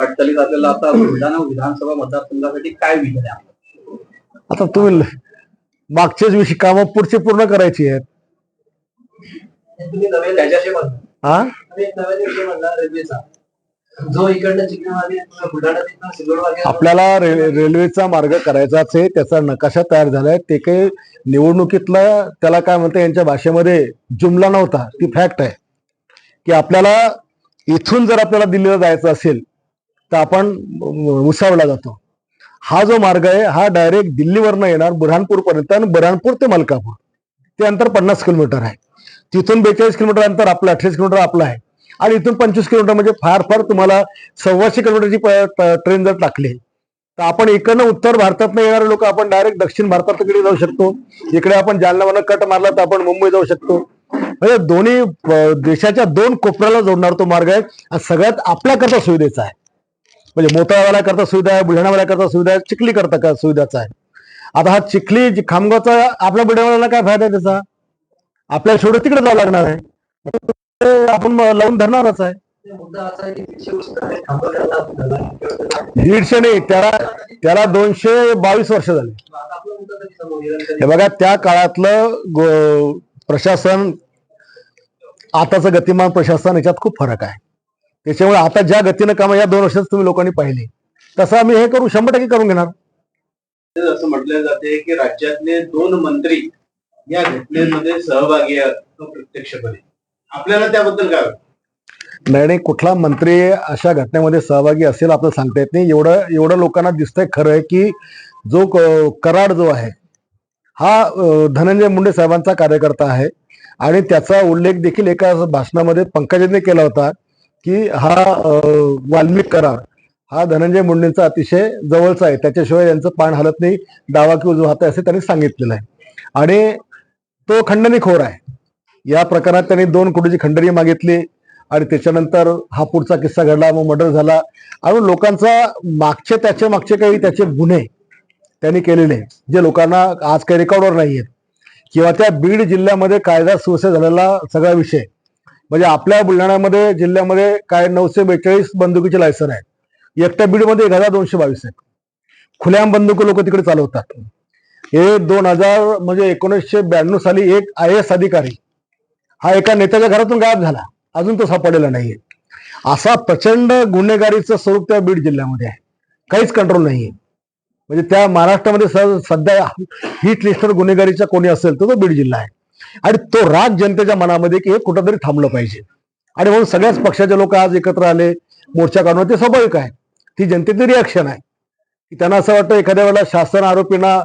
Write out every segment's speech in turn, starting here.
वाटचालीत आपल्याला आता बुलढाणा विधानसभा मतदारसंघासाठी काय आहे? आता तुम्ही मागचेच विषय कामं पुढचे पूर्ण करायची आहेत. हा जो आपल्याला रेल्वेचा मार्ग करायचाच आहे त्याचा नकाशा तयार झालाय. ते काही निवडणुकीतला त्याला काय म्हणते यांच्या भाषेमध्ये जुमला नव्हता. ती फॅक्ट आहे. की आपल्याला इथून जर आपल्याला दिल्लीला जायचं असेल तर आपण उसावला जातो. हा जो मार्ग आहे हा डायरेक्ट दिल्लीवरनं येणार बुरहानपूर पर्यंत आणि बुरहानपूर ते मलकापूर. ते अंतर पन्नास किलोमीटर आहे. तिथून बेचाळीस किलोमीटर अंतर आपलं अठ्ठावीस किलोमीटर आपलं आहे. आणि इथून पंचवीस किलोमीटर म्हणजे फार फार तुम्हाला सव्वाशे किलोमीटरची प- ट्रेन जर टाकली तर आपण इकडनं उत्तर भारतातनं येणारे लोक आपण डायरेक्ट दक्षिण भारतात तिकडे जाऊ शकतो. इकडे आपण जालनावरनं कट मारला तर आपण मुंबई जाऊ शकतो. म्हणजे दोन्ही देशाच्या दोन कोपऱ्याला जोडणार तो मार्ग आहे. आणि सगळ्यात आपल्याकरता सुविधेचा आहे. म्हणजे मोताळावाला करता सुविधा आहे बुलढाणावाला करता सुविधा आहे चिखली करता का सुविधाचा आहे. आता हा चिखली खामगावचा आपल्या बुलढाणाला काय फायदा आहे त्याचा? आपल्याला शेवट तिकडे जावं लागणार आहे. आपण लावून धरणारच आहे. दीडशे नाही त्याला त्याला दोनशे बावीस वर्ष झाले. हे बघा त्या काळातलं प्रशासन आताचं गतिमान प्रशासन याच्यात खूप फरक आहे. त्याच्यामुळे आता ज्या गतीनं कामं या दोन वर्षात तुम्ही लोकांनी पाहिली तसं आम्ही हे करू शंभर टक्के करून घेणार. असं म्हटलं जाते की राज्यातले दोन मंत्री या घटनेमध्ये सहभागी आहेत प्रत्यक्षपणे आपल्याला त्याबद्दल काय? नाही नाही कुठला मंत्री अशा घटनेमध्ये सहभागी असेल आपल्याला सांगता येत नाही. एवढं एवढं लोकांना दिसतंय खरं आहे की जो कराड जो आहे हा धनंजय मुंडे साहेबांचा कार्यकर्ता आहे. आणि त्याचा उल्लेख देखील एका भाषणामध्ये पंकजांनी केला होता की हा वाल्मिक करार हा धनंजय मुंडेंचा अतिशय जवळचा आहे. त्याच्याशिवाय यांचं पान हलत नाही डावा किंवा जो आहे असे त्यांनी सांगितलेलं आहे. आणि तो खंडणीखोर आहे. या प्रकरणात त्यांनी दोन कोटीची खंडणी मागितली आणि त्याच्यानंतर हा पुढचा किस्सा घडला मग मर्डर झाला. आणि लोकांचा मागचे त्याचे मागचे काही त्याचे गुन्हे त्यांनी केलेले जे लोकांना आज काही रेकॉर्डवर नाही आहेत किंवा त्या बीड जिल्ह्यामध्ये कायदा सुव्यवस्था झालेला सगळा विषय म्हणजे आपल्या बुलढाण्यामध्ये जिल्ह्यामध्ये काय नऊशे बेचाळीस बंदुकीचे लायसन आहे एकट्या बीडमध्ये एक हजार दोनशे बावीस आहेत. खुल्या बंदूक लोक तिकडे चालवतात. हे दोन हजार म्हणजे एकोणीसशे ब्याण्णव साली एक आय एस अधिकारी हा एका नेत्याच्या घरातून गायब झाला. अजून तो सापडलेला नाहीये. असा प्रचंड गुन्हेगारीचं स्वरूप त्या बीड जिल्ह्यामध्ये आहे. काहीच कंट्रोल नाहीये. म्हणजे त्या महाराष्ट्रामध्ये सध्या हिट लिस्टर गुन्हेगारीचा कोणी असेल तर तो बीड जिल्हा आहे. आणि तो राग जनतेच्या मनामध्ये की हे कुठंतरी थांबलं पाहिजे. आणि म्हणून सगळ्याच पक्षाचे लोक आज एकत्र आले मोर्चा काढणं ते स्वाभाविक आहे. ती जनतेची रिॲक्शन आहे. की त्यांना असं वाटतं एखाद्या वेळेला शासन आरोपींना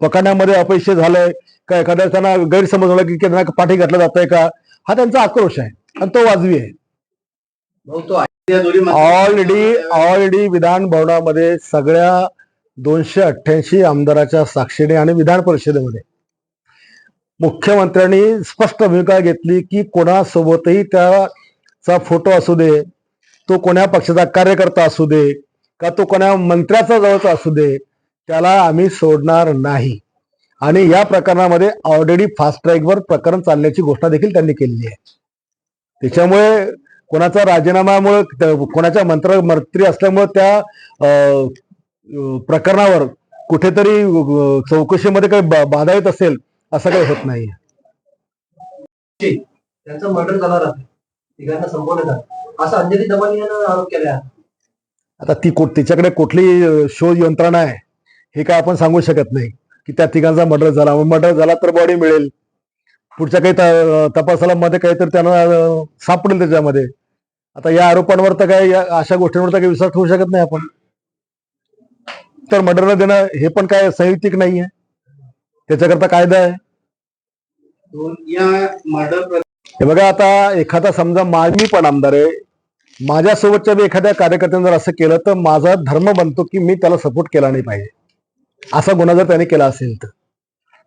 पकडण्यामध्ये अपयशी झालंय का एखाद्या त्यांना गैरसमज झाला की त्यांना पाठी घातलं जातंय का? हा त्यांचा आक्रोश आहे. आणि तो वाजवी आहे. ऑलरेडी ऑलरेडी विधान भवनामध्ये सगळ्या दोनशे अठ्ठ्याऐंशी आमदाराच्या साक्षीने आणि विधान परिषदेमध्ये मुख्यमंत्र्यांनी स्पष्ट भूमिका घेतली की कोणासोबतही त्याचा फोटो असू दे तो कोण्या पक्षाचा कार्यकर्ता असू दे का तो कोण्या मंत्र्याचा जवळचा असू दे त्याला आम्ही सोडणार नाही. आणि या प्रकरणामध्ये ऑलरेडी फास्ट ट्रॅकवर प्रकरण चालण्याची घोषणा देखील त्यांनी केलेली आहे. त्याच्यामुळे कोणाचा राजीनाम्यामुळे कोणाच्या मंत्र मंत्री असल्यामुळे त्या प्रकरणावर कुठेतरी चौकशीमध्ये काही बा- बाधा येत असेल असं काही होत नाही त्यांचा मर्डर झाला तिघांना संपवण्यात आलं असं अंजली दमानी यानं आरोप केला आता ती कुठ- तिच्याकडे कुठली शोध यंत्रणा आहे हे काय आपण सांगू शकत नाही की त्या तिघांचा मर्डर झाला. मर्डर झाला तर बॉडी मिळेल. पुढच्या काही तपासाला मध्ये काहीतरी त्यांना सापडेल त्याच्यामध्ये. आता या आरोपांवर तर काही अशा गोष्टींवर तर काही विश्वास ठेवू शकत नाही आपण. तर मर्डरला देणं हे पण काय संयुक्तिक नाही आहे त्याच्याकरता कायदा आहे. या मर्डर हे बघा आता एखादा समजा मा- मी पण आमदार आहे माझ्यासोबतच्या बी एखाद्या कार्यकर्त्याने जर असं केलं तर माझा धर्म बनतो की मी त्याला सपोर्ट केला नाही पाहिजे. असा गुन्हा जर त्याने केला असेल तर.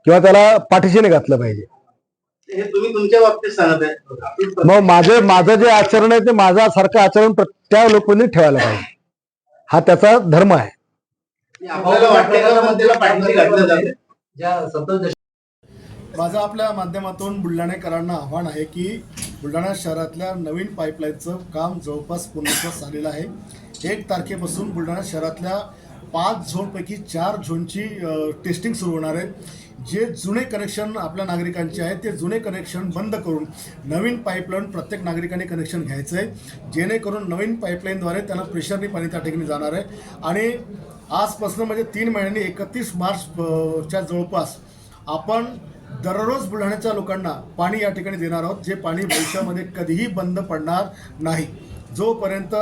किंवा त्याला पाठीशीने घातलं पाहिजे. हे तुम्ही तुमच्या बाबतीत सांगत आहे. मग माझे माझं जे आचरण आहे ते माझा सारखं आचरण प्रत्येक लोकांनी ठेवायला पाहिजे. हा त्याचा धर्म आहे. आपल्याला वाटते माझं आपल्या माध्यमातून बुलढाणेकरांना आव्हान आहे की बुलढाणा शहरातल्या नवीन पाईपलाईनचं काम जवळपास पूर्णत्वास झालेलं आहे. एक तारखेपासून बुलढाणा शहरातल्या पाच झोनपैकी चार झोनची टेस्टिंग सुरू होणार आहे. जे जुने कनेक्शन आपल्या नागरिकांचे आहेत ते जुने कनेक्शन बंद करून नवीन पाईपलाईन प्रत्येक नागरिकाने कनेक्शन घ्यायचं आहे. जेणेकरून नवीन पाईपलाईनद्वारे त्यांना प्रेशरने पाणी त्या ठिकाणी जाणार आहे. आणि आजपासून म्हणजे तीन महिन्यांनी एकतीस मार्च च्या जवळपास आपण दररोज बुलढाण्याच्या लोकांना पाणी या ठिकाणी देणार आहोत जे पाणी भविष्यामध्ये कधीही बंद पडणार नाही. जोपर्यंत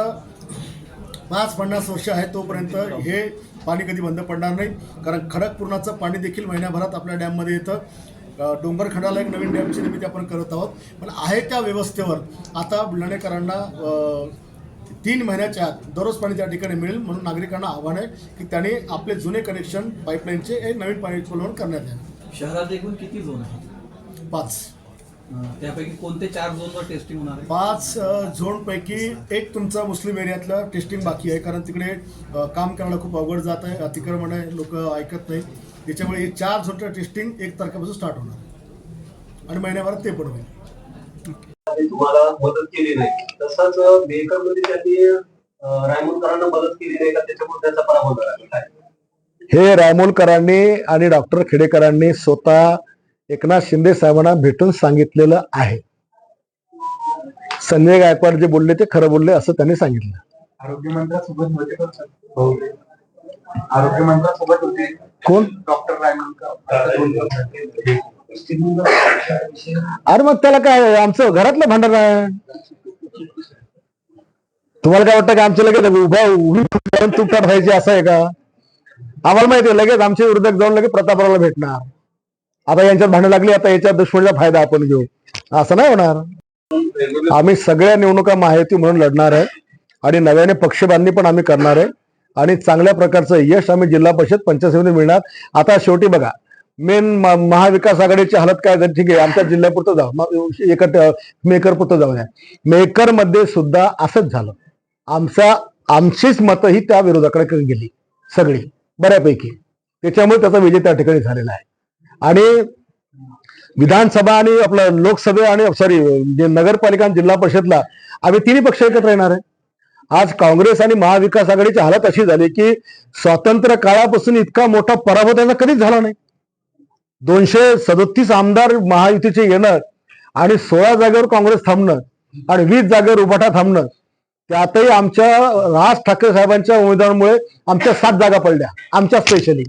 पाच पन्नास वर्ष आहे तोपर्यंत हे पाणी कधी बंद पडणार नाही. कारण खडकपूर्णाचं पाणी देखील महिन्याभरात आपल्या डॅममध्ये येतं. डोंगरखंडाला एक नवीन डॅमची निर्मिती आपण करत आहोत. पण आहे त्या व्यवस्थेवर आता बुलढाणेकरांना तीन महिन्याच्या आत दररोज पाणी त्या ठिकाणी मिळेल म्हणून नागरिकांना आव्हान आहे की त्यांनी आपले जुने कनेक्शन पाईपलाईनचे हे नवीन पाणी पुरवण करण्यात यावे. शहरात एकूण किती झोन आहेत? पाच. त्यापैकी कोणते चार झोनवर टेस्टिंग होणार आहे? पाच झोनपैकी एक तुमचा मुस्लिम एरियातलं टेस्टिंग बाकी आहे. कारण तिकडे काम करायला खूप अवघड जात आहे. अतिक्रमण आहे लोक ऐकत नाही त्याच्यामुळे हे चार झोनचं टेस्टिंग एक तारखेपासून स्टार्ट होणार आहे. आणि महिन्याभरात ते पण होईल. तुम्हाला मदत केली नाही. तसंच मेकरमध्ये त्यांनी अं, रायमुलकरांना मदत केली नाही का त्याच्यामुळे त्याचा पराभव झाला. काय? हे रायमोलकरांनी आणि डॉक्टर खेडेकरांनी स्वतः एकनाथ शिंदे साहेबांना भेटून सांगितलेलं आहे संजय गायकवाड जे बोलले ते खरं बोलले असं त्यांनी सांगितलं हो कोण डॉक्टर अरे मग त्याला काय आमचं घरातलं भांडण आहे तुम्हाला काय वाटतं की आमच्या लगेच उभा उभी तुटतात व्हायची असं आहे का आम्हाला माहिती आहे लगेच आमचे विरोधक जाऊन लगेच प्रतापरावला भेटणार. आता यांच्यात भांडण लागली आता याच्या दुश्मनीचा फायदा आपण घेऊ. असं नाही होणार. आम्ही सगळ्या निवडणुका माहिती म्हणून लढणार आहे आणि नव्याने पक्षबांधणी पण आम्ही करणार आहे. आणि चांगल्या प्रकारचं यश आम्ही जिल्हा परिषद पंचायत समिती मिळणार. आता शेवटी बघा मेन महाविकास आघाडीची हालत काय झाली? ठीक आहे आमच्या जिल्ह्यापुरतं जाऊ. मग एकट मेकर पुरतं जाऊ मेकरमध्ये सुद्धा असंच झालं. आमचा आमचीच मतं ही त्या विरोधाकडे गेली सगळी. बऱ्यापैकी. त्याच्यामुळे त्याचा विजय त्या ठिकाणी झालेला आहे. आणि विधानसभा आणि आपलं लोकसभा आणि सॉरी जे नगरपालिका आणि जिल्हा परिषदला आम्ही तिन्ही पक्ष एकत्र येणार आहे. आज काँग्रेस आणि महाविकास आघाडीची हालत अशी झाली की स्वातंत्र्य काळापासून इतका मोठा पराभव त्यांना कधीच झाला नाही. दोनशे सदोतीस आमदार महायुतीचे येणं आणि सोळा जागेवर काँग्रेस थांबणं आणि वीस जागेवर उभाटा थांबणं त्यातही आमच्या राज ठाकरे साहेबांच्या उमेदवारामुळे आमच्या सात जागा पडल्या आमच्या स्पेशली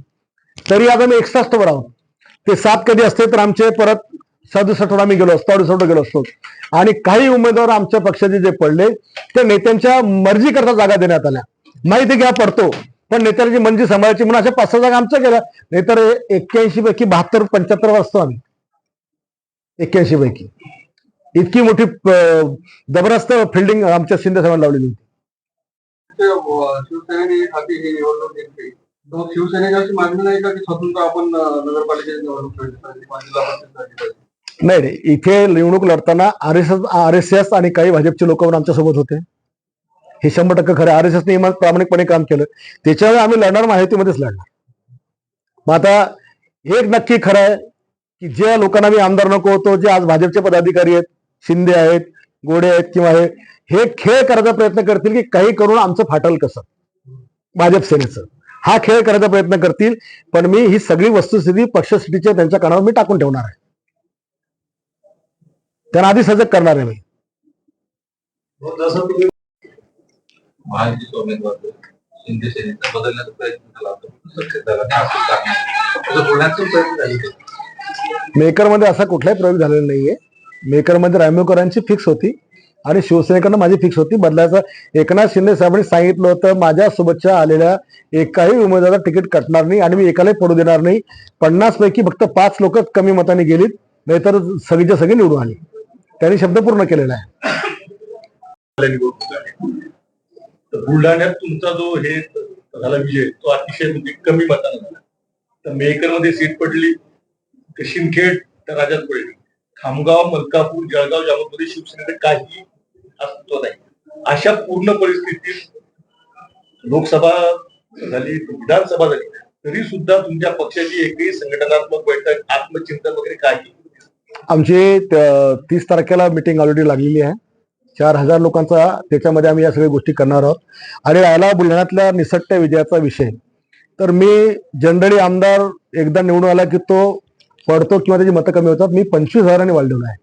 तरी आता मी एकसष्टवर आहोत ते सात कधी असते तर आमचे परत सदुसष्टवर आम्ही गेलो असतो अडुसष्टवर गेलो असतो. आणि काही उमेदवार आमच्या पक्षाचे जे पडले ते नेत्यांच्या मर्जी करता जागा देण्यात आल्या. माहिती घ्या पडतो. पण नेत्याची मंजी सांभाळायची म्हणून अशा पाच सहा जागा आमच्या गेल्या नाहीतर एक्क्याऐंशी पैकी बहात्तर पंच्याहत्तर असतो आम्ही. एक्क्याऐंशी पैकी. इतकी मोठी जबरदस्त फिल्डिंग आमच्या शिंदे साहेबांनी लावलेली होती. शिवसेनेने हाती ही निवडणूक घेतली तो शिवसेनेची अशी मागणी नाही का की स्वतंत्र आपण नगरपालिकेची निवडणूक नाही इथे निवडणूक लढताना R S S R S S आणि काही भाजपचे लोक पण आमच्यासोबत होते. हे शंभर टक्के खरं आर एस एसने इमान प्रामाणिकपणे काम केलं. त्याच्यामुळे आम्ही लढणार माहितीमध्येच लढणार. मग आता एक नक्की खरं आहे की ज्या लोकांना मी आमदार नको होतो जे आज भाजपचे पदाधिकारी आहेत शिंदे आहेत गोडे आहेत किंवा हे हे खेळ करायचा प्रयत्न करतील की काही करून आमचं फाटल कसं? भाजप सेनेचं. हा खेळ करायचा प्रयत्न करतील पण मी ही सगळी वस्तुस्थिती पक्षस्थितीच्या त्यांच्या कानावर मी टाकून ठेवणार आहे. त्यांना आधी सजग करणार आहे मी. झाले मेकरमध्ये असा कुठलाही प्रयोग झालेला नाहीये. मेकरमध्ये रामेकरांची फिक्स होती आणि शिवसेनेकडनं माझी फिक्स होती. बदलायचं एकनाथ शिंदे साहेबांनी सांगितलं होतं माझ्या सोबतच्या आलेल्या एकाही उमेदवाराला तिकीट कटणार नाही आणि मी एकालाही पडू देणार नाही. पन्नास पैकी फक्त पाच लोक कमी मताने गेलीत नाहीतर सगळीच्या सगळी निवडून आली. त्यांनी शब्द पूर्ण केलेला आहे. तर बुलढाण्यात तुमचा जो हे झाला विजय तो अतिशय म्हणजे कमी मताने झाला तर मेकरमध्ये सीट पडली तर शिंदखेड तर राजात पडली. खामगाव मलकापूर जळगाव यामध्ये शिवसेनेचं काही अस्तित्व नाही. अशा पूर्ण परिस्थितीत लोकसभा झाली विधानसभा झाली तरी सुद्धा तुमच्या पक्षाची एकही संघटनात्मक बैठक आत्मचिंतन वगैरे काही आमची तीस तारखेला मिटिंग ऑलरेडी लागलेली आहे. चार हजार लोकांचा त्याच्यामध्ये आम्ही या सगळ्या गोष्टी करणार आहोत. आणि राहिला बुलढाण्यातल्या निसटत्या विजयाचा विषय. तर मी जनरली आमदार एकदा निवडून आला की तो पडतो किंवा त्याची मतं कमी होतात. मी पंचवीस हजारांनी वाढलेलो आहे.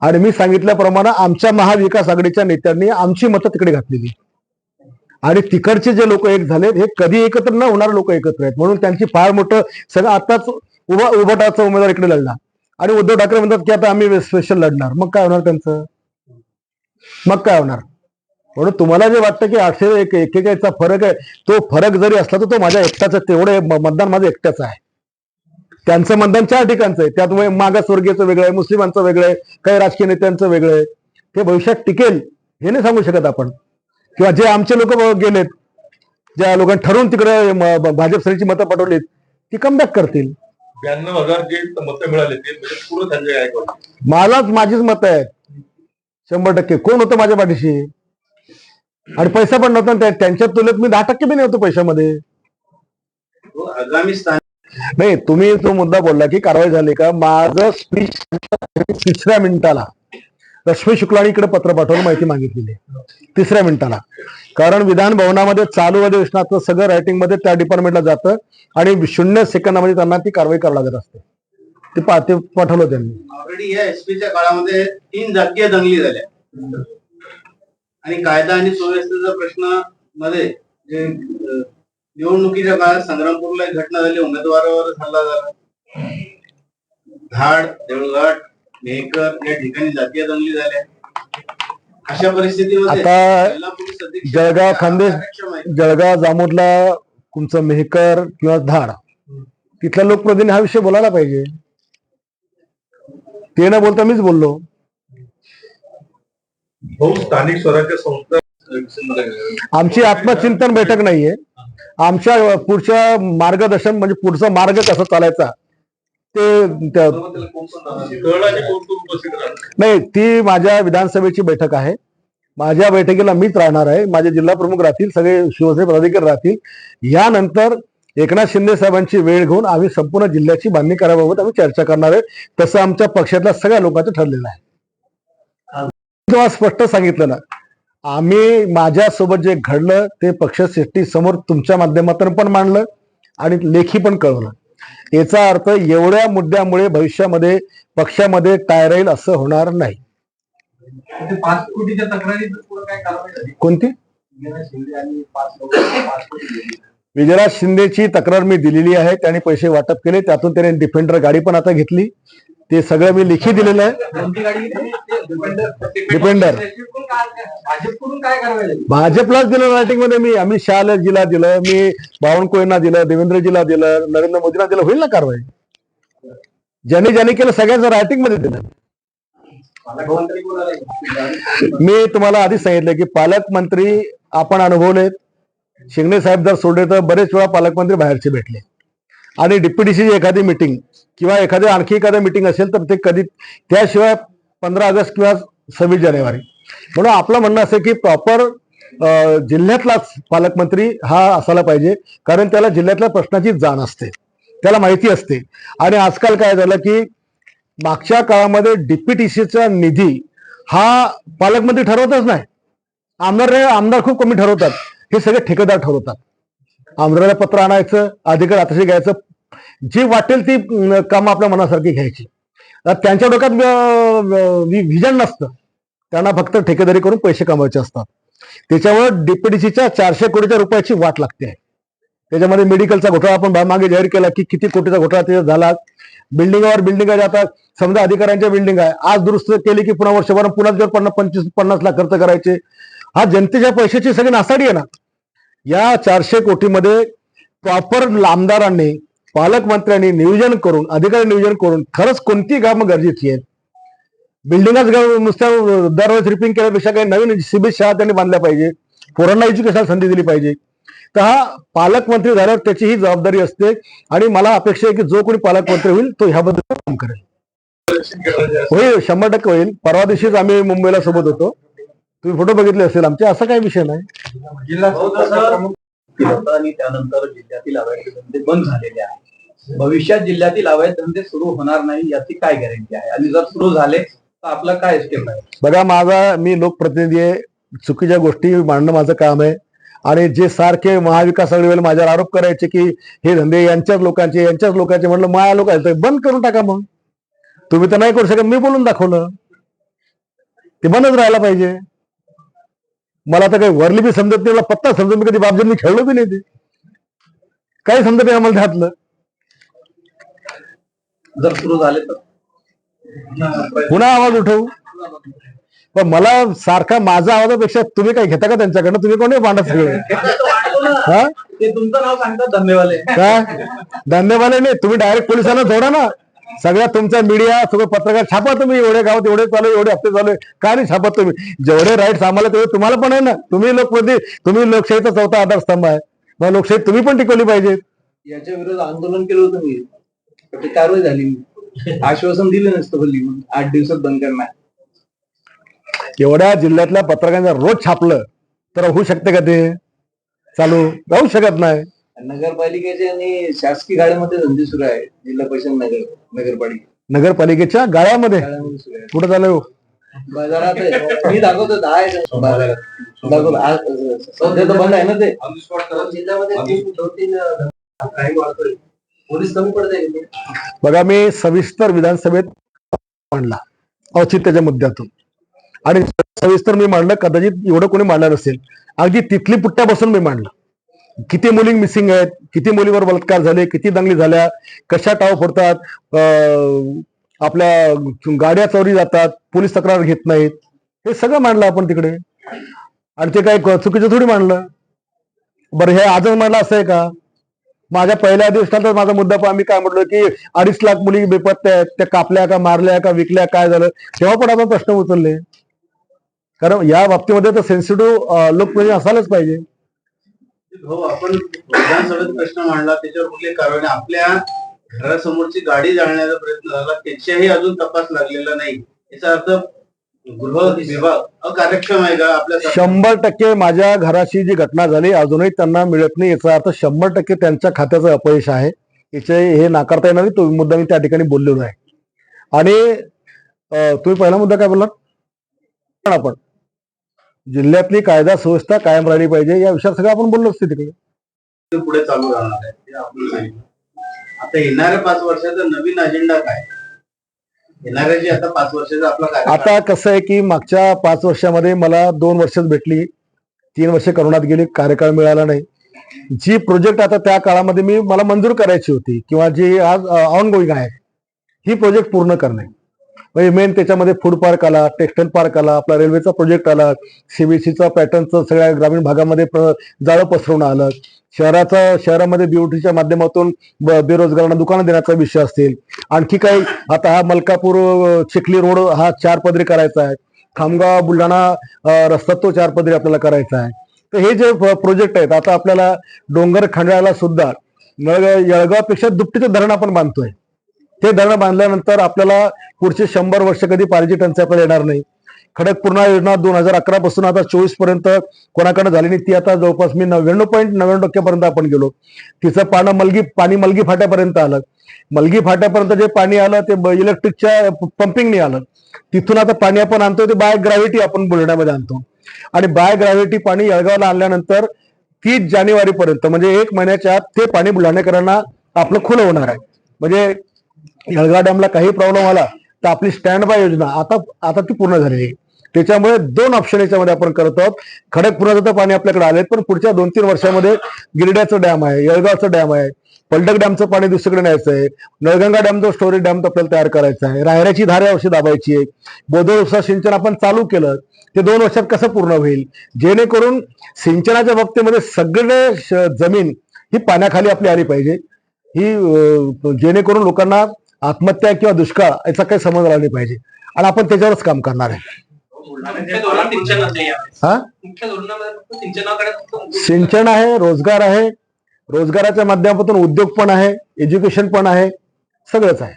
आणि मी सांगितल्याप्रमाणे आमच्या महाविकास आघाडीच्या नेत्यांनी आमची मतं तिकडे घातलेली. आणि तिकडचे जे लोक एक झालेत हे कधी एकत्र न होणारे लोक एकत्र आहेत. म्हणून त्यांची फार मोठं सगळं आताच उभा उभटाचा उमेदवार इकडे लढला. आणि उद्धव ठाकरे म्हणतात की आता आम्ही स्पेशल लढणार. मग काय होणार त्यांचं? मग काय होणार? म्हणून तुम्हाला जे वाटतं की आठशे एक एकेकाचा फरक आहे तो फरक जरी असला तर तो माझ्या एकट्याचा तेवढे मतदान माझं एकट्याचं आहे. त्यांचं मतदान चार ठिकाणचं आहे. त्यात वे- मागासवर्गीयचं वेगळं आहे मुस्लिमांचं वेगळं आहे काही राजकीय नेत्यांचं वेगळं आहे. ते भविष्यात टिकेल हे नाही सांगू शकत आपण. किंवा जे आमचे लोक गेलेत ज्या लोकांनी ठरवून तिकडे भाजप सरीची मतं पटवलीत ती कमबॅक करतील. ब्याण्णव हजार जे मतं मिळाले ते म्हणजे पूर्ण संजय गायकवाड. मलाच माझीच मत आहे शंभर टक्के. कोण होतं माझ्या पाठीशी? आणि पैसा पण नव्हता त्या- त्यांच्या तुलनेत मी दहा टक्के बी नाही होतो पैशामध्ये आगामी स्थान नाही तुम्ही तो मुद्दा बोलला की कारवाई झाली का? माझं स्पीच तिसऱ्या मिनिटाला. रश्मी शुक्लानी इकडे पत्र पाठवून माहिती मागितलेली तिसऱ्या मिनिटाला. कारण विधान भवनामध्ये चालू अधिवेशनाचं सगळं रायटिंगमध्ये त्या डिपार्टमेंटला जातं आणि शून्य सेकंदामध्ये त्यांना ती कारवाई करावी लागत असते. ते पाठवलं त्यांनी. ऑलरेडी या एसपीच्या काळामध्ये तीन जातीय दंगली झाल्या. आणि कायदा आणि सुव्यवस्थेचा प्रश्नमध्ये जे निवडणुकीच्या काळात संग्रामपूरला एक घटना झाली. उमेदवारावर हल्ला झाला. धाड देऊळघाट मेहकर या ठिकाणी जातीय दंगली झाल्या. अशा परिस्थितीमध्ये आता जिल्हा पोलीस अधीक्षक जळगाव खान्देश कार्यक्षम आहे. जळगाव जामोदला तुमचं मेहकर किंवा धाड तिथल्या लोकप्रतिनिधी हा विषय बोलायला पाहिजे. ते न बोलता मीच बोललो. भाऊ स्थानिक स्वराज्य संस्था आमची आत्मचिंतन बैठक नाहीये. आमच्या पुढच्या मार्गदर्शन म्हणजे पुढचा मार्ग कसा चालायचा ते नाही ती माझ्या विधानसभेची बैठक आहे. माझ्या बैठकीला मीच राहणार आहे. माझे जिल्हा प्रमुख राहतील सगळे शिवसेना पदाधिकारी राहतील. यानंतर एकनाथ शिंदे साहेबांची वेळ घेऊन आम्ही संपूर्ण जिल्ह्याची बांधणी कराबाबत आम्ही चर्चा करणार आहे. तसं आमच्या पक्षातल्या सगळ्या लोकांचं ठरलेलं आहे. तुम्हाला स्पष्ट सांगितलं ना आम्ही माझ्यासोबत जे घडलं ते पक्षश्रेष्ठी समोर तुमच्या माध्यमातून पण मांडलं आणि लेखी पण कळवलं. याचा अर्थ एवढ्या मुद्द्यामुळे भविष्यामध्ये पक्षामध्ये टाय राहील असं होणार नाही. कोणती. विजयराज शिंदेची तक्रार मी दिलेली आहे त्याने पैसे वाटप केले त्यातून त्याने डिफेंडर गाडी पण आता घेतली. ते सगळं मी लिखी दिलेलं आहे. डिपेंडर. भाजपलाच दिलं रायटिंगमध्ये मी. अमित शहाला दिलं मी बावनकुळेंना दिलं देवेंद्रजीला दिलं नरेंद्र मोदींना दिलं. होईल ना कारवाई? ज्यांनी ज्यांनी केलं सगळ्यांचं रायटिंगमध्ये दिलं. मी तुम्हाला आधी सांगितलं की पालकमंत्री आपण अनुभवलेत. शिंगणे साहेब जर सोडले तर बरेच वेळा पालकमंत्री बाहेरचे भेटले. आणि डिप्युटीची एखादी मिटिंग किंवा एखादी आणखी एखादी मिटिंग असेल तर ते कधी त्याशिवाय पंधरा ऑगस्ट किंवा सव्वीस जानेवारी. म्हणून आपलं म्हणणं असं की प्रॉपर जिल्ह्यातलाच पालकमंत्री हा असायला पाहिजे. कारण त्याला जिल्ह्यातल्या प्रश्नाची जाण असते. त्याला माहिती असते. आणि आजकाल काय झालं की मागच्या काळामध्ये डीपीटीसीचा निधी हा पालकमंत्री ठरवतच नाही. आमदार आमदार खूप कमी ठरवतात. हे सगळे ठेकेदार ठरवतात. आमदाराला पत्र आणायचं अधिकार आताशी घ्यायचं. जी वाटेल ती काम कामं आपल्या मनासारखी घ्यायची. त्यांच्या डोक्यात व्हिजन नसतं. त्यांना फक्त ठेकेदारी करून पैसे कमवायचे असतात. त्याच्यावर डीपीडीसीच्या चारशे कोटीच्या रुपयाची वाट लागते. आहे त्याच्यामध्ये मेडिकलचा घोटाळा आपण मागे जाहीर केला की किती कोटीचा घोटाळा त्याच्यात झाला. बिल्डिंगावर बिल्डिंग जातात. समजा अधिकाऱ्यांच्या बिल्डिंग आहे. आज दुरुस्त केली की पुन्हा वर्षभर पुन्हा जर पन्नास पंचवीस पन्नास लाख खर्च करायचे. हा जनतेच्या पैशाची सगळी नासाडी आहे ना. या चारशे कोटीमध्ये प्रॉपर आमदारांनी पालकमंत्र्यांनी नियोजन करून अधिकारी नियोजन करून खरंच कोणती कामं गरजेची आहेत? बिल्डिंगच नुसत्या दरवेळेस रिपिंग केल्यापेक्षा काही नवीन सीबीएस शाळा त्यांनी बांधल्या पाहिजे पोरांना एज्युकेशन संधी दिली पाहिजे. तर हा पालकमंत्री झाल्यावर त्याची ही जबाबदारी असते आणि मला अपेक्षा आहे की जो कोणी पालकमंत्री होईल तो ह्याबद्दल काम करेल. होईल शंभर टक्के होईल. परवा दिवशीच आम्ही मुंबईला सोबत होतो. तुम्ही फोटो बघितले असेल आमचे असा काही विषय नाही. आणि त्यानंतर जिल्ह्यातील अवैध धंदे बंद झालेले आहेत. भविष्यात जिल्ह्यातील अवैध धंदे सुरू होणार नाही याची काय गॅरंटी आहे? आणि जर सुरू झाले तर आपलं काय स्टेप आहे? बघा माझा मी लोकप्रतिनिधी आहे. चुकीच्या गोष्टी मांडणं माझं काम आहे. आणि जे सारखे महाविकास आघाडीवर माझ्यावर आरोप करायचे की हे धंदे यांच्याच लोकांचे यांच्याच लोकांचे म्हटलं माया लोक बंद करून टाका मग. तुम्ही तर नाही करू शकत मी बोलून दाखवलं. ते बंदच राहायला पाहिजे. मला तर काही वरली बी समजत नाही मला पत्ता समजत मी कधी बापजींनी खेळलो बी नाही ते. काही समजत नाही आम्हाला त्यातलं. जर सुरू झाले तर? पुन्हा आवाज उठवू. पण मला सारखा माझा आवाजापेक्षा तुम्ही काय घेता का त्यांच्याकडनं? तुम्ही कोणी मांडत सगळे? हा? ते तुमचं नाव सांगतात धंदेवाले काय? धन्यवाद नाही तुम्ही डायरेक्ट पोलिसांना जोडा ना. सगळ्या तुमचा मीडिया सगळं पत्रकार छापा तुम्ही एवढे गावात एवढे चालू एवढे हप्ते चालू आहे. का नाही छापत तुम्ही? जेवढे राईट्स आम्हाला तेवढे तुम्हाला पण आहे ना. तुम्ही लोकप्रति तुम्ही लोकशाहीचा चौथा आधारस्तंभ आहे. मग लोकशाही तुम्ही पण टिकवली पाहिजे. याच्या विरोधात आंदोलन केलं होतं मी. कारवाई झाली आश्वासन दिलं नसतं हल्ली आठ दिवसात बंद करणार. एवढ्या जिल्ह्यातल्या पत्रकारांचा रोज छापलं तर होऊ शकते का ते? चालू राहू शकत नाही. नगरपालिकेचे आणि शासकीय गाड्यामध्ये धंदे सुरू आहे जिल्हा परिषद नगर नगरपालिका. नगरपालिकेच्या गाळ्यामध्ये? गाड्यामध्ये सुरू आहे कुठं चालू बाजारात आहे. मी दाखवतो दहा आहे बाजारात. दाखवतो. आज- सध्या तर बंद आहे ना ते? जिल्ह्यामध्ये दोन तीन काही वाढतोय. पोलीस कमी पडते बघा मी सविस्तर विधानसभेत मांडला. औचित्याच्या मुद्द्यातून. आणि सविस्तर मी मांडलं कदाचित एवढं कोणी मांडलं नसेल अगदी तिथली पुट्ट्यापासून मी मांडलं. किती मुली मिसिंग आहेत? किती मुलीवर बलात्कार झाले? किती दंगली झाल्या? कशा टाव फोडतात? आपल्या गाड्या चोरी जातात पोलीस तक्रार घेत नाहीत. हे सगळं मांडलं आपण तिकडे. आणि ते काय चुकीचं थोडी मांडलं. बरं हे आजच मांडलं असं आहे का? माझ्या पहिल्या दिवसात माझा मुद्दा पण आम्ही काय म्हटलो की अडीच लाख मुली बेपत्त्या आहेत. त्या कापल्या का मारल्या का विकल्या काय झालं? तेव्हा पण आपण प्रश्न उचलले. कारण या बाबतीमध्ये तर सेन्सिटिव्ह लोकप्रतिनिधी म्हणजे असायलाच पाहिजे. हो आपण विधानसभेत प्रश्न मांडला त्याच्यावर कुठली कारवाई नाही. आपल्या घरासमोरची गाडी जाळण्याचा प्रयत्न झाला त्याच्याही अजून तपास लागलेला नाही. याचा अर्थ गृह विभाग अकार्यक्षम आहे का? आपल्या सरकार- शंभर टक्के माझ्या घराशी जी घटना झाली अजूनही त्यांना मिळत नाही. याचा अर्थ शंभर टक्के त्यांच्या खात्याचं अपयश आहे. याचे हे नाकारता येणार नाही तो मुद्दा मी त्या ठिकाणी बोललेलो आहे. आणि अं, तुम्ही पहिला मुद्दा काय बोललात? आपण जिल्ह्यातली कायदा सुव्यवस्था कायम राहिली पाहिजे या विषयात सगळं आपण बोललो असते तिकडे. पुढे चालू राहणार आहे हे आपण सांगितलं आता येणाऱ्या पाच वर्षाचा नवीन अजेंडा काय? येणाऱ्या आता पाच वर्षाचा आपला कार्यकाळ आता कसं आहे की मागच्या पाच वर्षामध्ये मला दोन वर्षच भेटली तीन वर्ष करोनात गेली कार्यकाळ मिळाला नाही. जी प्रोजेक्ट आता त्या काळामध्ये मी मला मंजूर करायची होती किंवा जी आज ऑन गोईंग आहे ही प्रोजेक्ट पूर्ण करणे. म्हणजे मेन त्याच्यामध्ये फूड पार्क आला टेक्स्टाईल पार्क आला आपला रेल्वेचा प्रोजेक्ट आला सीबीसीचा पॅटर्नचं सगळ्या ग्रामीण भागामध्ये जाळं पसरवणं आलं. शहराचा शहरामध्ये बीओटीच्या माध्यमातून बेरोजगारांना दुकानं देण्याचा विषय असतील. आणखी काही आता हा मलकापूर चिखली रोड हा चार पदरी करायचा आहे. खामगाव बुलढाणा रस्ता तो चार पदरी आपल्याला करायचा आहे. तर हे जे प्रोजेक्ट आहेत आता आपल्याला डोंगर खंडाळ्याला सुद्धा नळगाव येळगावपेक्षा दुपटीचं धरण आपण बांधतोय. ते धरण बांधल्यानंतर आपल्याला पुढचे शंभर वर्ष कधी पाण्याची टंचाई आपल्याला येणार नाही. खडकपूर्णा योजना दोन हजार अकरा पासून आता चोवीसपर्यंत कोणाकडे झाली नाही ती आता जवळपास मी नव्याण्णव पॉईंट नव्याण्णव टक्क्यापर्यंत आपण गेलो. तिचं पाणी मलगी पाणी मलगी फाट्यापर्यंत आलं. मलगी फाट्यापर्यंत जे पाणी आलं ते इलेक्ट्रिकच्या पंपिंगने आलं. तिथून आता पाणी आपण आणतो ते बाय ग्रॅव्हिटी आपण बुलढाण्यामध्ये आणतो. आणि बाय ग्रॅव्हिटी पाणी येळगावला आणल्यानंतर तीस जानेवारी पर्यंत म्हणजे एक महिन्याच्या आत ते पाणी बुलढाणेकरांना आपलं खुलं होणार आहे. म्हणजे हळगा डॅमला काही प्रॉब्लेम आला तर आपली स्टँड बाय योजना आता आता ती पूर्ण झालेली आहे. त्याच्यामुळे दोन ऑप्शन याच्यामध्ये आपण करत आहोत. खडकपुराचं तर पाणी आपल्याकडे आले पण पुढच्या दोन तीन वर्षामध्ये गिरड्याचं डॅम आहे येळगावचं डॅम आहे पलटक डॅमचं पाणी दुसरीकडे न्यायचं आहे नळगंगा डॅम जो स्टोरेज डॅम तो आपल्याला तयार करायचा आहे. रायऱ्याची धारे औषध दाबायची आहे. बोधळ उपसा सिंचन आपण चालू केलं ते दोन वर्षात कसं पूर्ण होईल? जेणेकरून सिंचनाच्या बाबतीमध्ये सगळे जमीन ही पाण्याखाली आपली आली पाहिजे. ही जेणेकरून लोकांना आत्महत्या किंवा दुष्काळ याचा काही समज नाही पाहिजे. आणि आपण त्याच्यावरच काम करणार आहे. हा? सिंचन आहे रोजगार आहे. रोजगाराच्या माध्यमातून उद्योग पण आहे एज्युकेशन पण आहे सगळंच आहे.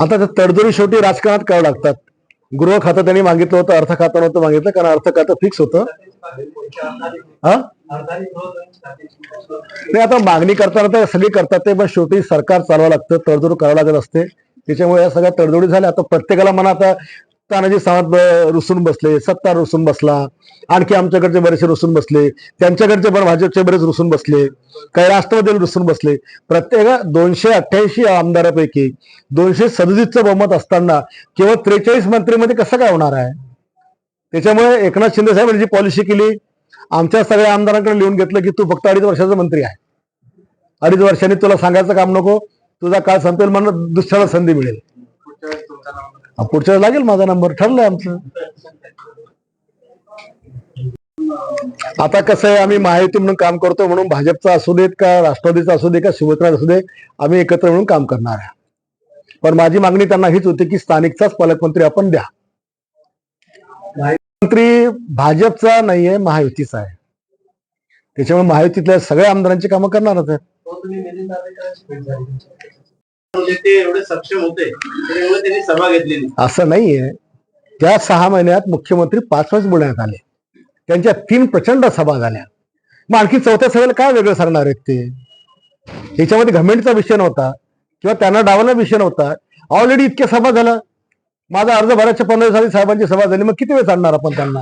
आता त्या तडजोडी शेवटी राजकारणात करावं लागतात. गृह खातं त्यांनी मागितलं होतं अर्थ खातं नव्हतं मागितलं कारण अर्थ खातं फिक्स होतं. हा? नाही आता मागणी करताना तर सगळी करतात ते पण शेवटी सरकार चालवावं लागतं तडजोड करावं लागत असते. त्याच्यामुळे या सगळ्या तडजोडी झाल्या. आता प्रत्येकाला म्हणा आता तानाजी सावंत रुसून बसले सत्तार रुसून बसला आणखी आमच्याकडचे बरेचसे रुसून बसले त्यांच्याकडचे पण भाजपचे बरेच रुसून बसले काही राष्ट्रवादीला रुसून बसले. प्रत्येक दोनशे अठ्ठ्याऐंशी आमदारापैकी दोनशे सदतीसचं बहुमत असताना केवळ त्रेचाळीस मंत्रीमध्ये कसं काय होणार आहे? त्याच्यामुळे एकनाथ शिंदे साहेबांनी जी पॉलिसी केली आमच्या सगळ्या आमदारांकडे लिहून घेतलं की तू फक्त अडीच वर्षाचा मंत्री आहे. अडीच वर्षांनी तुला सांगायचं काम नको तुझा काळ संपेल म्हणून दुसऱ्याला संधी मिळेल. पुढच्या लागेल माझा नंबर ठरलाय आमचं. आता कसं आहे आम्ही महायुती म्हणून काम करतो म्हणून भाजपचा असू देत का राष्ट्रवादीचा असू दे का शिवसेना असू दे आम्ही एकत्र म्हणून काम करणार आहे. पण माझी मागणी त्यांना हीच होती की स्थानिकचाच पालकमंत्री आपण द्या. मंत्री भाजपचा नाहीये महायुतीचा आहे. त्याच्यामुळे महायुतीतल्या सगळ्या आमदारांची कामं करणारच होते असं नाहीये. त्या सहा महिन्यात मुख्यमंत्री पाच वेळेस बोलण्यात आले. त्यांच्या तीन प्रचंड सभा झाल्या. मग आणखी चौथ्या सभेला काय वेगळं सांगणार आहेत ते? याच्यामध्ये घमेंटचा विषय नव्हता. किंवा त्यांना डावाला विषय नव्हता. ऑलरेडी इतक्या सभा झाल्या. माझा अर्ज भरायच्या पंधरा साली साहेबांची सभा झाली मग किती वेळ सांगणार आपण त्यांना?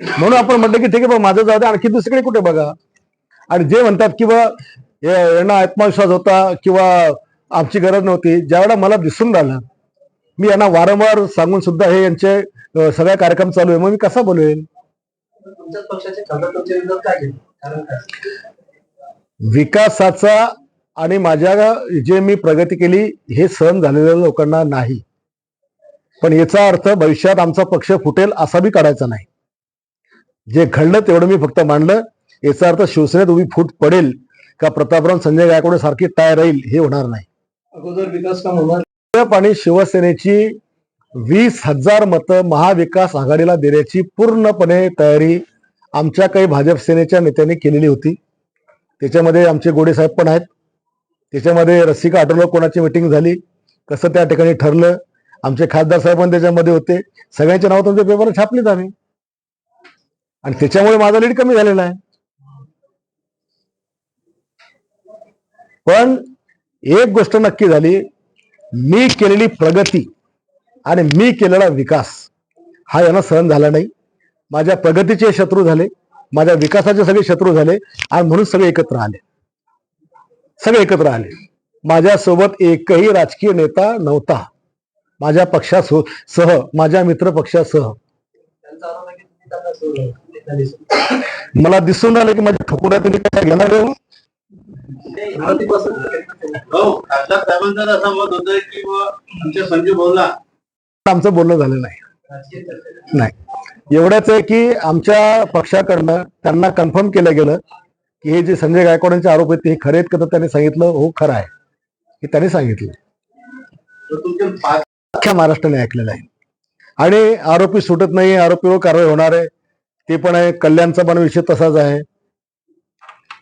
म्हणून आपण म्हटलं की ठीक आहे माझं जाऊ दे आणखी दुसरीकडे कुठे बघा? आणि जे म्हणतात की बा यांना आत्मविश्वास होता किंवा आमची गरज नव्हती ज्यावेळेला मला दिसून राहिलं मी यांना वारंवार सांगून सुद्धा हे यांचे अ, सगळे कार्यक्रम चालू आहे मग मी कसा काय? विकासाचा आणि माझ्या जे मी प्रगती केली हे सहन झालेल्या लोकांना नाही. पण याचा अर्थ भविष्यात आमचा पक्ष फुटेल असा बी काढायचा नाही. जे घडलं तेवढं मी फक्त मांडलं. याचा अर्थ शिवसेनेत उभी फूट पडेल का प्रतापराव संजय गायकवाड सारखी टाय राहील हे होणार नाही. अगोदर विकास काम होणार. भाजप आणि शिवसेनेची वीस हजार मतं महाविकास आघाडीला देण्याची पूर्णपणे तयारी आमच्या काही भाजप सेनेच्या नेत्यांनी केलेली होती. त्याच्यामध्ये आमचे गोडे साहेब पण आहेत. त्याच्यामध्ये रसिका आठवलं कोणाची मिटिंग झाली. कसं त्या ठिकाणी ठरलं. आमचे खासदार साहेब पण त्याच्यामध्ये होते. सगळ्यांचे नावं तुमच्या पेपर छापलेत आम्ही. आणि त्याच्यामुळे माझा लीड कमी झालेला आहे. पण एक गोष्ट नक्की झाली. मी केलेली प्रगती आणि मी केलेला विकास हा यांना सहन झाला नाही. माझ्या प्रगतीचे शत्रू झाले. माझ्या विकासाचे सगळे शत्रू झाले. आणि म्हणून सगळे एकत्र आले. सगळे एकत्र आले. माझ्यासोबत एकही राजकीय नेता नव्हता. माझ्या पक्षासह सह माझ्या मित्र पक्षासह. मला दिसून आलं की माझ्या ठोकुऱ्या तुम्ही काय घेणार आहे हो? हो आमचं बोलणं झालं नाही नाही एवढंच आहे की आमच्या पक्षाकडनं त्यांना कन्फर्म केलं गेलं की हे जे संजय गायकवाडांचे आरोप आहेत ते हे खरे आहेत का तर त्यांनी सांगितलं हो खरं आहे हे त्यांनी सांगितलं अख्ख्या महाराष्ट्राने ऐकलेलं आहे. आणि आरोपी सुटत नाही आरोपीवर कारवाई होणार आहे. ते पण आहे कल्याणचा पण विषय तसाच आहे.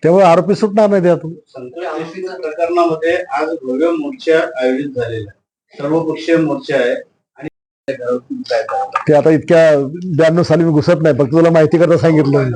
त्यामुळे आरोपी सुटणार नाही त्यातून. संतोष प्रकरणामध्ये आज भव्य मोर्चा आयोजित झालेला सर्वपक्षीय मोर्चा आहे आणि? ते आता इतक्या ब्याण्णव साली मी घुसत नाही फक्त तुला माहिती करता सांगितलं.